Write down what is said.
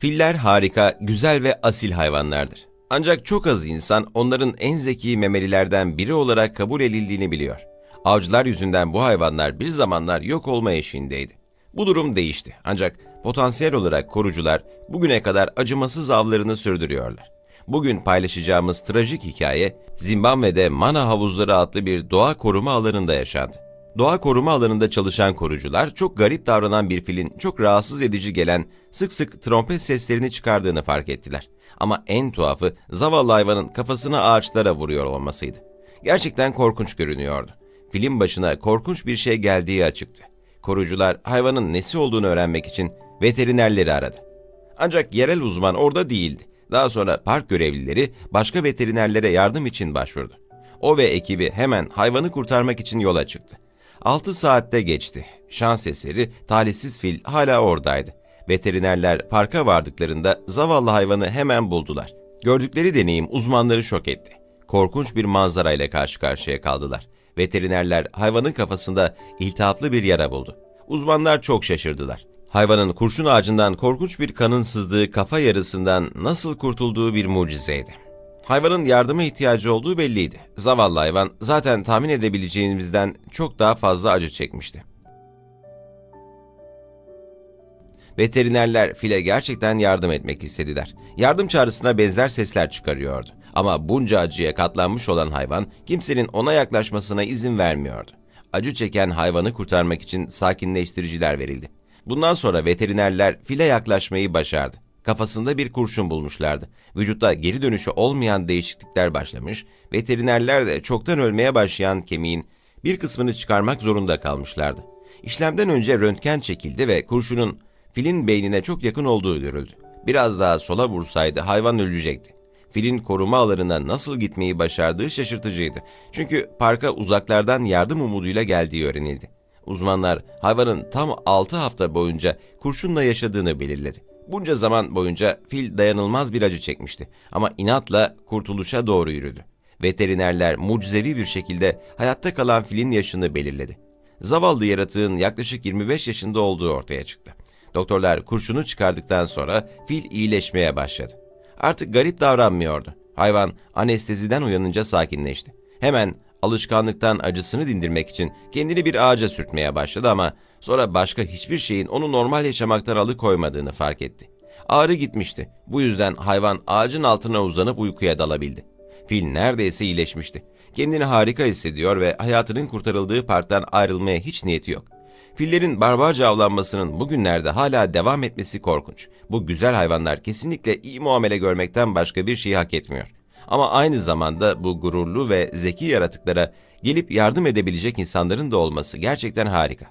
Filler harika, güzel ve asil hayvanlardır. Ancak çok az insan onların en zeki memelilerden biri olarak kabul edildiğini biliyor. Avcılar yüzünden bu hayvanlar bir zamanlar yok olma eşiğindeydi. Bu durum değişti ancak potansiyel olarak korucular bugüne kadar acımasız avlarını sürdürüyorlar. Bugün paylaşacağımız trajik hikaye Zimbabwe'de Mana Havuzları adlı bir doğa koruma alanında yaşandı. Doğa koruma alanında çalışan korucular çok garip davranan bir filin çok rahatsız edici gelen sık sık trompet seslerini çıkardığını fark ettiler. Ama en tuhafı zavallı hayvanın kafasını ağaçlara vuruyor olmasıydı. Gerçekten korkunç görünüyordu. Film başına korkunç bir şey geldiği açıktı. Korucular hayvanın nesi olduğunu öğrenmek için veterinerleri aradı. Ancak yerel uzman orada değildi. Daha sonra park görevlileri başka veterinerlere yardım için başvurdu. O ve ekibi hemen hayvanı kurtarmak için yola çıktı. 6 saatte geçti. Şans eseri talihsiz fil hala oradaydı. Veterinerler parka vardıklarında zavallı hayvanı hemen buldular. Gördükleri deneyim uzmanları şok etti. Korkunç bir manzarayla karşı karşıya kaldılar. Veterinerler hayvanın kafasında iltihaplı bir yara buldu. Uzmanlar çok şaşırdılar. Hayvanın kurşun ağacından korkunç bir kanın sızdığı kafa yarısından nasıl kurtulduğu bir mucizeydi. Hayvanın yardıma ihtiyacı olduğu belliydi. Zavallı hayvan zaten tahmin edebileceğimizden çok daha fazla acı çekmişti. Veterinerler file gerçekten yardım etmek istediler. Yardım çağrısına benzer sesler çıkarıyordu. Ama bunca acıya katlanmış olan hayvan kimsenin ona yaklaşmasına izin vermiyordu. Acı çeken hayvanı kurtarmak için sakinleştiriciler verildi. Bundan sonra veterinerler file yaklaşmayı başardı. Kafasında bir kurşun bulmuşlardı. Vücutta geri dönüşü olmayan değişiklikler başlamış, veterinerler de çoktan ölmeye başlayan kemiğin bir kısmını çıkarmak zorunda kalmışlardı. İşlemden önce röntgen çekildi ve kurşunun filin beynine çok yakın olduğu görüldü. Biraz daha sola vursaydı hayvan ölecekti. Filin koruma alanına nasıl gitmeyi başardığı şaşırtıcıydı. Çünkü parka uzaklardan yardım umuduyla geldiği öğrenildi. Uzmanlar hayvanın tam 6 hafta boyunca kurşunla yaşadığını belirledi. Bunca zaman boyunca fil dayanılmaz bir acı çekmişti ama inatla kurtuluşa doğru yürüdü. Veterinerler mucizevi bir şekilde hayatta kalan filin yaşını belirledi. Zavallı yaratığın yaklaşık 25 yaşında olduğu ortaya çıktı. Doktorlar kurşunu çıkardıktan sonra fil iyileşmeye başladı. Artık garip davranmıyordu. Hayvan anesteziden uyanınca sakinleşti. Hemen alışkanlıktan acısını dindirmek için kendini bir ağaca sürtmeye başladı ama sonra başka hiçbir şeyin onu normal yaşamaktan alıkoymadığını fark etti. Ağrı gitmişti. Bu yüzden hayvan ağacın altına uzanıp uykuya dalabildi. Fil neredeyse iyileşmişti. Kendini harika hissediyor ve hayatının kurtarıldığı parktan ayrılmaya hiç niyeti yok. Fillerin barbarca avlanmasının bugünlerde hala devam etmesi korkunç. Bu güzel hayvanlar kesinlikle iyi muamele görmekten başka bir şey hak etmiyor. Ama aynı zamanda bu gururlu ve zeki yaratıklara gelip yardım edebilecek insanların da olması gerçekten harika.